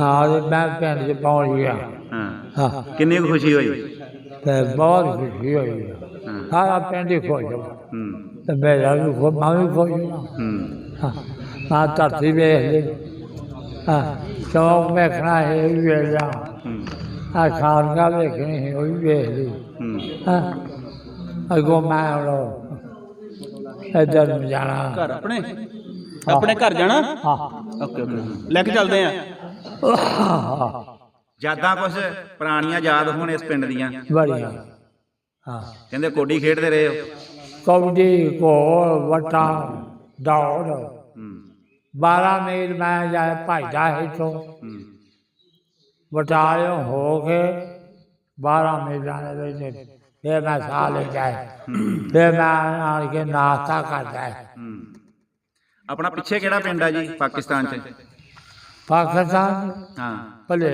ਹਾਂ ਤੇ ਮੈਂ ਪਿੰਡ 'ਚ ਪਹੁੰਚ ਗਿਆ। ਹਾਂ। ਹਾਂ। ਕਿੰਨੀ ਕੁ ਖੁਸ਼ੀ ਹੋਈ? ਤੇ ਬਹੁਤ ਖੁਸ਼ੀ ਹੋਈ। ਹਾਂ ਸਾਰਾ ਪਿੰਡ ਹੀ ਖੁਸ਼ ਹੋ ਹੂੰ। ਤੇ ਮੇਰਾ ਵੀ ਖੁਸ਼ ਮੈਂ ਵੀ ਖੁਸ਼ ਹਾਂ। ਹੂੰ। ਮੈਂ ਧਰਤੀ ਵੇਖ ਲਈ। ਹਾਂ। ਚੌਕ ਵੇਖਣਾ ਹੈ ਇਹ ਵੀ ਵੇਖ ਹੂੰ। ਆ ਖਾਨਗਾ ਵੇਖਣੀ ਹੈ ਉਹ ਵੀ ਵੇਖ ਲਈ। ਹੂੰ। ਅਗੋ ਮੈਂ ਹੁਣ ਇੱਧਰ ਨੂੰ ਜਾਣਾ। ਘਰ ਆਪਣੇ? ਆਪਣੇ ਘਰ ਜਾਣਾ? ਹਾਂ। Okay okay. ਲੈ ਕੇ ਚੱਲਦੇ ਆ। ਯਾਦਾਂ ਕੁਛ ਪੁਰਾਣੀਆਂ ਯਾਦ ਹੋਣ ਇਸ ਪਿੰਡ ਦੀਆਂ। ਬੜੀਆਂ। ਹਾਂ। ਕਹਿੰਦੇ ਕੋਡੀ ਖੇਡਦੇ ਰਹੇ ਹੋ? ਕਬੱਡੀ ਘੋਲ ਵਟਾ ਦੌੜ। 12 ਮੀਲ ਮੈਂ ਜਾ ਭਜਦਾ ਇੱਥੋਂ ਹੂੰ। ਬਟਾਲਿਓ ਹੋ ਕੇ 12 ਮੀਲਾਂ ਦੇ ਵਿੱਚ ਫਿਰ ਮੈਂ ਸਾਹ ਲੈ ਜਾਏ ਫਿਰ ਮੈਂ ਆਣ ਕੇ ਨਾਸ਼ਤਾ ਕਰਦਾ। ਆਪਣਾ ਪਿੱਛੇ ਕਿਹੜਾ ਪਿੰਡ ਆ ਜੀ ਪਾਕਿਸਤਾਨ 'ਚ? ਪਾਕਿਸਤਾਨ ਹਾਂ। ਭਲੇ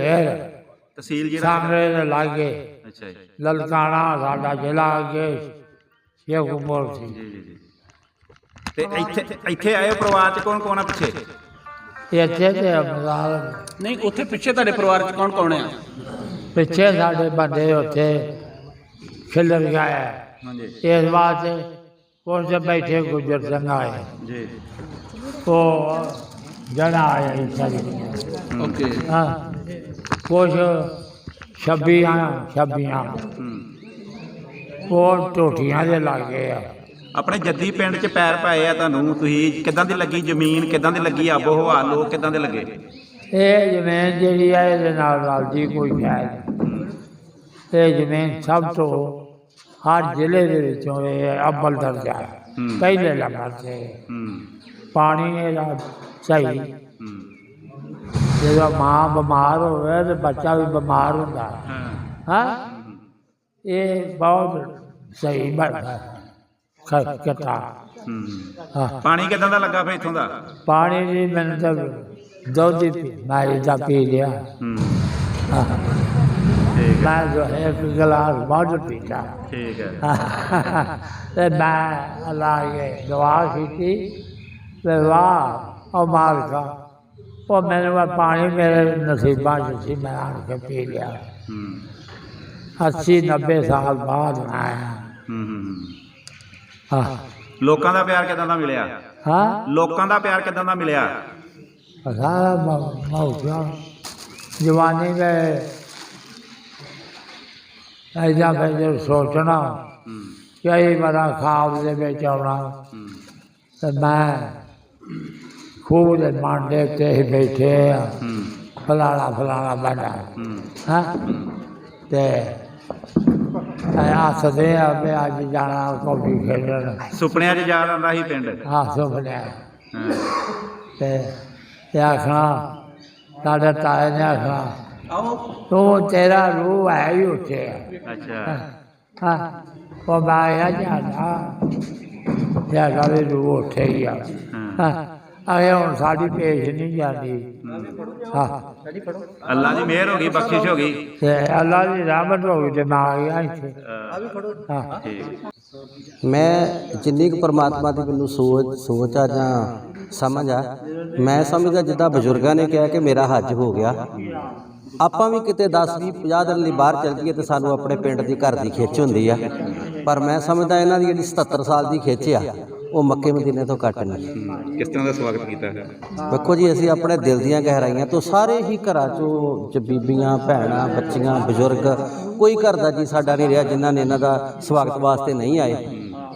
ਤਹਿਸੀਲ ਜਿਹੜਾ ਸਾਹਮਣੇ ਦੇ ਲਾਗੇ ਅੱਛਾ ਜੀ। ਲਲਕਾਣਾ ਸਾਡਾ ਜ਼ਿਲ੍ਹਾ ਅੱਗੇ ਸ਼ੇਖੂਪੁਰ ਸੀ ਜੀ ਜੀ ਜੀ। ਤੇ ਇੱਥੇ ਇੱਥੇ ਆਏ ਹੋ ਪਰਿਵਾਰ 'ਚ ਕੌਣ ਕੌਣ ਆ ਪਿੱਛੇ? ਇੱਥੇ ਤੇ ਅਮਦਾਲ ਨਹੀਂ ਉੱਥੇ ਪਿੱਛੇ ਤੁਹਾਡੇ ਪਰਿਵਾਰ ਚ ਕੌਣ ਕੌਣ ਆ? ਪਿੱਛੇ ਸਾਡੇ ਬੰਦੇ ਉੱਥੇ ਖਿਲਰ ਗਿਆ ਹਾਂਜੀ। ਇਸ ਵਾਸਤੇ ਕੁਛ ਬੈਠੇ ਗੁਜਰ ਸਿੰਘ ਆਏ। ਜੀ। ਉਹ ਜਣਾ ਆਇਆ ਇੱਥੇ ਓਕੇ। ਹਾਂ। ਕੁਛ ਛੱਬੀਆਂ ਛੱਬੀਆਂ। ਹੂੰ ਉਹ ਟੋਟੀਆਂ ਦੇ ਲਾਗੇ ਆ। ਆਪਣੇ ਜੱਦੀ ਪਿੰਡ 'ਚ ਪੈਰ ਪਾਏ ਆ ਤੁਹਾਨੂੰ। ਤੁਸੀਂ ਕਿੱਦਾਂ ਦੀ ਲੱਗੀ ਜ਼ਮੀਨ? ਕਿੱਦਾਂ ਦੀ ਲੱਗੀ ਆਬੋ ਹਵਾ? ਲੋਕ ਕਿੱਦਾਂ ਦੇ ਲੱਗੇ? ਇਹ ਜ਼ਮੀਨ ਜਿਹੜੀ ਹੈ ਇਹਦੇ ਨਾਲ ਰਲਦੀ ਕੋਈ ਸ਼ਾਇਦ ਇਹ ਜ਼ਮੀਨ ਸਭ ਤੋਂ ਹਰ ਜ਼ਿਲ੍ਹੇ ਦੇ ਵਿੱਚੋਂ ਇਹ ਅੱਵਲ ਦਰਜਾ ਹੈ ਹੂੰ। ਪਹਿਲੇ ਨੰਬਰ ਤੇ। ਹੂੰ। ਪਾਣੀ ਇਹਦਾ ਸਹੀ। ਜਦੋਂ ਮਾਂ ਬਿਮਾਰ ਹੋਵੇ ਤੇ ਬੱਚਾ ਵੀ ਬਿਮਾਰ ਹੁੰਦਾ। ਹੈ। ਇਹ ਬਹੁਤ ਸਹੀ ਬਣਦਾ। ਹਾਂ। ਪਾਣੀ ਕਿੱਦਾਂ ਦਾ ਲੱਗਾ ਫੇ ਇੱਥੋਂ ਦਾ? ਪਾਣੀ ਦੀ ਮੈਨੂੰ ਤਾਂ ਦੁੱਧ ਹੀ ਪੀ। ਮੈਂ ਇਹਦਾ ਪੀ ਲਿਆ। ਮੈਂ ਜੋ ਹੈ ਇੱਕ ਗਲਾਸ ਬਹੁਤ ਪੀਤਾ। ਠੀਕ ਹੈ। ਤੇ ਮੈਂ ਅੱਲਾਹ ਕੇ ਦੁਆ ਕੀਤੀ। ਤੇ ਵਾਹ ਉਹ ਮਾਲਕਾ ਉਹ ਮੈਨੂੰ ਇਹ ਪਾਣੀ ਮੇਰੇ ਨਸੀਬਾਂ 'ਚ ਸੀ ਮੈਂ ਆਣ ਕੇ ਪੀ ਲਿਆ। ਹੂੰ 80 90 ਸਾਲ ਬਾਅਦ ਆਇਆ। ਹੂੰ ਲੋਕਾਂ ਦਾ ਪਿਆਰ ਕਿੱਦਾਂ ਦਾ ਮਿਲਿਆ? ਹਾਂ? ਲੋਕਾਂ ਦਾ ਪਿਆਰ ਕਿੱਦਾਂ ਦਾ ਮਿਲਿਆ? ਸਾਰਾ ਮੌਜਾ। ਜਵਾਨੀ ਦੇ ਐਜਾ ਫਿਰ ਸੋਚਣਾ ਹੂੰ। ਕਈ ਵਾਰ ਖਾਬ ਦੇ ਵਿੱਚ ਆਉਣਾ। ਤੇ ਮੈਂ ਖੂਹ ਦੇ ਮਾਂਡੇ ਤੇ ਹੀ ਬੈਠੇ ਆ ਹੂੰ ਫਲਾਣਾ ਫਲਾਣਾ ਬਣਾ ਹੂੰ ਹਾਂ ਤੇ ਆਸਦੇ ਆ ਵੀ ਅੱਜ ਜਾਣਾ ਕੌਡੀ ਖੇਡਣ ਸੁਪਨਿਆਂ 'ਚ ਯਾਦ ਆਉਂਦਾ ਸੀ ਪਿੰਡ ਹਾਂ ਸੁਪਨਿਆ ਹਾਂ ਤੇ ਇਹ ਆਖਣਾ ਸਾਡੇ ਤਾਏ ਨੇ ਆਖਣਾ ਆਓ ਤੂੰ ਤੇਰਾ ਰੂਹ ਹੈ ਹੀ ਉੱਥੇ ਆ ਅੱਛਾ ਹਾਂ ਉਹ ਬਾਇਆ ਜਾਣਾ ਯਾ ਗਾਵੇ ਰੂਹ ਉੱਥੇ ਹੀ ਆ ਹਾਂ ਹਾਂ ਆਏ ਹੁਣ ਸਾਡੀ ਪੇਸ਼ ਨਹੀਂ ਜਾਂਦੀ। ਹਾਂ। ਅੱਲਾ ਦੀ ਮਿਹਰ ਹੋ ਗਈ ਬਖਸ਼ਿਸ਼ ਹੋ ਗਈ। ਤੇ ਅੱਲਾ ਦੀ ਰਹਿਮਤ ਹੋ ਗਈ ਤੇ ਮੈਂ ਆ ਗਿਆ ਇੱਥੇ ਹਾਂ। ਮੈਂ ਜਿੰਨੀ ਕੁ ਪਰਮਾਤਮਾ ਦੀ ਮੈਨੂੰ ਸੋਚ ਸੋਚ ਆ ਜਾਂ ਸਮਝ ਆ ਮੈਂ ਸਮਝਦਾ ਜਿੱਦਾਂ ਬਜ਼ੁਰਗਾਂ ਨੇ ਕਿਹਾ ਕਿ ਮੇਰਾ ਹੱਜ ਹੋ ਗਿਆ। ਆਪਾਂ ਵੀ ਕਿਤੇ 10 20 50 ਦਿਨ ਲਈ ਬਾਹਰ ਚੱਲ ਜਾਈਏ ਤੇ ਸਾਨੂੰ ਆਪਣੇ ਪਿੰਡ ਦੀ ਘਰ ਦੀ ਖਿੱਚ ਹੁੰਦੀ ਆ। ਪਰ ਮੈਂ ਸਮਝਦਾ ਇਹਨਾਂ ਦੀ ਜਿਹੜੀ 77 ਸਾਲ ਦੀ ਖਿੱਚ ਆ ਉਹ ਮੱਕੇ ਮਦੀਨੇ ਤੋਂ ਘੱਟ ਨਹੀਂ। ਹੂੰ। ਕਿਸ ਤਰ੍ਹਾਂ ਦਾ ਸਵਾਗਤ ਕੀਤਾ ਵੇਖੋ ਜੀ ਅਸੀਂ ਆਪਣੇ ਦਿਲ ਦੀਆਂ ਗਹਿਰਾਈਆਂ ਤੋਂ ਸਾਰੇ ਹੀ ਘਰਾਂ ਚੋਂ ਚ ਬੀਬੀਆਂ ਭੈਣਾਂ ਬੱਚੀਆਂ ਬਜ਼ੁਰਗ ਕੋਈ ਘਰ ਦਾ ਜੀ ਸਾਡਾ ਨਹੀਂ ਰਿਹਾ ਜਿਨ੍ਹਾਂ ਨੇ ਇਹਨਾਂ ਦਾ ਸਵਾਗਤ ਵਾਸਤੇ ਨਹੀਂ ਆਏ।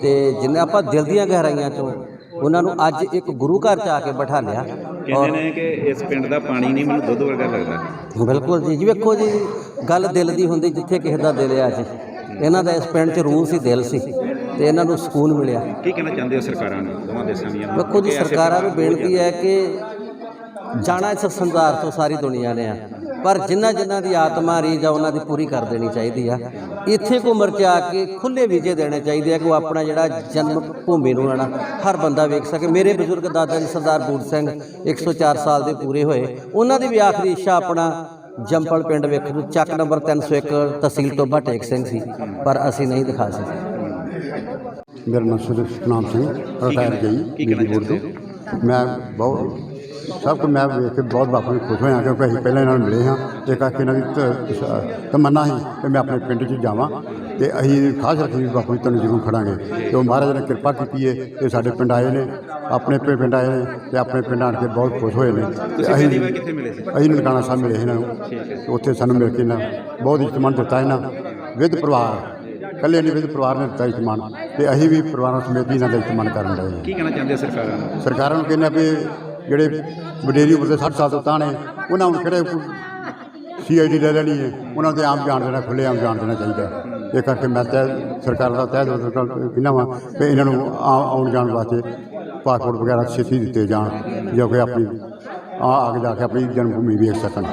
ਤੇ ਜਿੰਨੇ ਆਪਾਂ ਦਿਲ ਦੀਆਂ ਗਹਿਰਾਈਆਂ ਚੋਂ ਉਹਨਾਂ ਨੂੰ ਅੱਜ ਇੱਕ ਗੁਰੂ ਘਰ ਚ ਆ ਕੇ ਬਿਠਾ ਲਿਆ। ਕਹਿੰਦੇ ਨੇ ਕਿ ਇਸ ਪਿੰਡ ਦਾ ਪਾਣੀ ਨਹੀਂ ਮੈਨੂੰ ਦੁੱਧ ਵਰਗਾ ਲੱਗਦਾ। ਬਿਲਕੁਲ ਜੀ। ਜੀ ਵੇਖੋ ਜੀ ਗੱਲ ਦਿਲ ਦੀ ਹੁੰਦੀ ਜਿੱਥੇ ਕਿਸੇ ਦਾ ਦਿਲ ਆ ਜੀ। ਇਹਨਾਂ ਦਾ ਇਸ ਪਿੰਡ 'ਚ ਰੂਹ ਸੀ ਦਿਲ ਸੀ। ਤੇ ਇਹਨਾਂ ਨੂੰ ਸਕੂਨ ਮਿਲਿਆ। ਕੀ ਕਹਿਣਾ ਚਾਹੁੰਦੇ ਹੋ ਸਰਕਾਰਾਂ ਨੂੰ ਦੋਵਾਂ ਦੇਸ਼ਾਂ ਦੀਆਂ? ਵੇਖੋ ਜੀ ਸਰਕਾਰਾਂ ਨੂੰ ਬੇਨਤੀ ਹੈ ਕਿ ਜਾਣਾ ਇਸ ਸੰਸਾਰ ਤੋਂ ਸਾਰੀ ਦੁਨੀਆ ਨੇ ਆ। ਪਰ ਜਿਨ੍ਹਾਂ ਜਿਨ੍ਹਾਂ ਦੀ ਆਤਮਾ ਰੀਝ ਆ ਉਹਨਾਂ ਦੀ ਪੂਰੀ ਕਰ ਦੇਣੀ ਚਾਹੀਦੀ ਆ। ਇੱਥੇ ਕੋ ਉਮਰ 'ਚ ਆ ਕੇ ਖੁੱਲੇ ਵੀਜ਼ੇ ਦੇਣੇ ਚਾਹੀਦੇ ਆ ਕਿ ਉਹ ਆਪਣਾ ਜਿਹੜਾ ਜਨਮ ਭੂਮੀ ਨੂੰ ਆਣਾ। ਹਰ ਬੰਦਾ ਵੇਖ ਸਕੇ। ਮੇਰੇ ਬਜ਼ੁਰਗ ਦਾਦਾ ਜੀ ਸਰਦਾਰ ਬੂਟ ਸਿੰਘ 104 ਸਾਲ ਦੇ ਪੂਰੇ ਹੋਏ। ਉਹਨਾਂ ਦੀ ਵੀ ਆਖਰੀ ਇੱਛਾ ਆਪਣਾ ਜੰਪਲ ਪਿੰਡ ਵੇਖਣ ਨੂੰ ਚੱਕ ਨੰਬਰ 301 ਤਹਿਸੀਲ ਟੋਬਾ ਟੇਕ ਸਿੰਘ ਸੀ। ਪਰ ਅਸੀਂ ਨਹੀਂ ਦਿਖਾ ਸਕੇ। ਮੇਰਾ ਨਾਮ ਸੁਰਿਤ ਸਤਨਾਮ ਸਿੰਘ ਰਿਟਾਇਰ ਗਈ ਕੀ ਕਹਿਣਾ ਬਿਜਲੀ ਬੋਰਡ ਚਾਹੁੰਦੇ ਤੋਂ ਮੈਂ ਬਹੁਤ ਸਭ ਕੁਝ ਮੈਂ ਵੇਖ ਕੇ ਬਹੁਤ ਬਾਪੂ ਨੂੰ ਖੁਸ਼ ਹੋਇਆ ਕਿਉਂਕਿ ਅਸੀਂ ਪਹਿਲਾਂ ਇਹਨਾਂ ਨੂੰ ਮਿਲੇ ਹਾਂ ਤੇ ਕਰਕੇ ਇਹਨਾਂ ਦੀ ਤ- ਤ- ਤਮੰਨਾ ਸੀ ਕਿ ਮੈਂ ਆਪਣੇ ਪਿੰਡ 'ਚ ਜਾਵਾਂ ਤੇ ਅਸੀਂ ਖਾਸ ਰੱਖੀ ਵੀ ਬਾਪੂ ਜੀ ਤੁਹਾਨੂੰ ਜ਼ਰੂਰ ਖੜਾਂਗੇ ਤੇ ਉਹ ਮਹਾਰਾਜ ਨੇ ਕਿਰਪਾ ਕੀਤੀ ਹੈ ਤੇ ਸਾਡੇ ਪਿੰਡ ਆਏ ਨੇ ਆਪਣੇ ਪਿੰ- ਪਿੰਡ ਆਏ ਨੇ ਤੇ ਆਪਣੇ ਪਿੰਡ ਆਣ ਕੇ ਬਹੁਤ ਖੁਸ਼ ਹੋਏ ਨੇ ਤੇ ਤੁਸੀਂ ਅਸੀਂ ਪਹਿਲੀ ਵਾਰ ਕਿੱਥੇ ਮਿਲੇ ਸੀ ਅਸੀਂ ਨਨਕਾਣਾ ਸਾਹਿਬ ਮਿਲੇ ਇਹਨਾਂ ਨੂੰ ਤੇ ਉੱਥੇ ਸਾਨੂੰ ਮਿਲ ਕੇ ਨਾ ਬਹੁਤ ਇਤਮਾਨ ਦਿੱਤਾ ਇਹਨਾਂ ਵਿਦ ਪਰਿਵਾਰ ਇਕੱਲੇ ਨਹੀਂ ਵਿਦ ਪਰਿਵਾਰ ਨੇ ਦਿੱਤਾ ਇਤਮਾਨ ਤੇ ਅਸੀਂ ਵੀ ਪਰਿਵਾਰਾਂ ਸਮੇਤ ਹੀ ਇਹਨਾਂ ਦਾ ਇਤਮਾਨ ਕਰਨ ਰਹੇ ਹਾਂ। ਕੀ ਕਹਿਣਾ ਚਾਹੁੰਦੇ ਆ ਸਰਕਾਰਾਂ ਨੂੰ? ਸਰਕਾਰਾਂ ਨੂੰ ਕਹਿੰਦੇ ਆ ਵੀ ਜਿਹੜੇ ਵਡੇਰੀ ਉਮਰ ਦੇ 60 ਸਾਲ ਤੋਂ ਤਾਂ ਨੇ ਉਹਨਾਂ ਨੂੰ ਕਿਹੜੇ ਸੀਆਈਡੀ ਲੈ ਲੈਣੀ ਹੈ? ਉਹਨਾਂ ਦੇ ਆਮ ਜਾਣ ਦੇਣਾ ਖੁੱਲੇ ਆਮ ਜਾਣ ਦੇਣਾ ਚਾਹੀਦਾ ਇਹ ਕਰਕੇ ਮੈਂ ਤਹਿ ਸਰਕਾਰ ਦਾ ਤਹਿ ਦਿਲ ਤੋਂ ਕਹਿੰਦਾ ਵਾਂ ਕਿ ਇਹਨਾਂ ਨੂੰ ਆਉਣ ਜਾਣ ਵਾਸਤੇ ਪਾਸਪੋਰਟ ਵਗੈਰਾ ਛੇਤੀ ਦਿੱਤੇ ਜਾਣ ਜੋ ਕਿ ਆਪਣੀ ਆ ਆ ਕੇ ਜਾ ਕੇ ਆਪਣੀ ਜਨਮ ਭੂਮੀ ਵੇਖ ਸਕਣ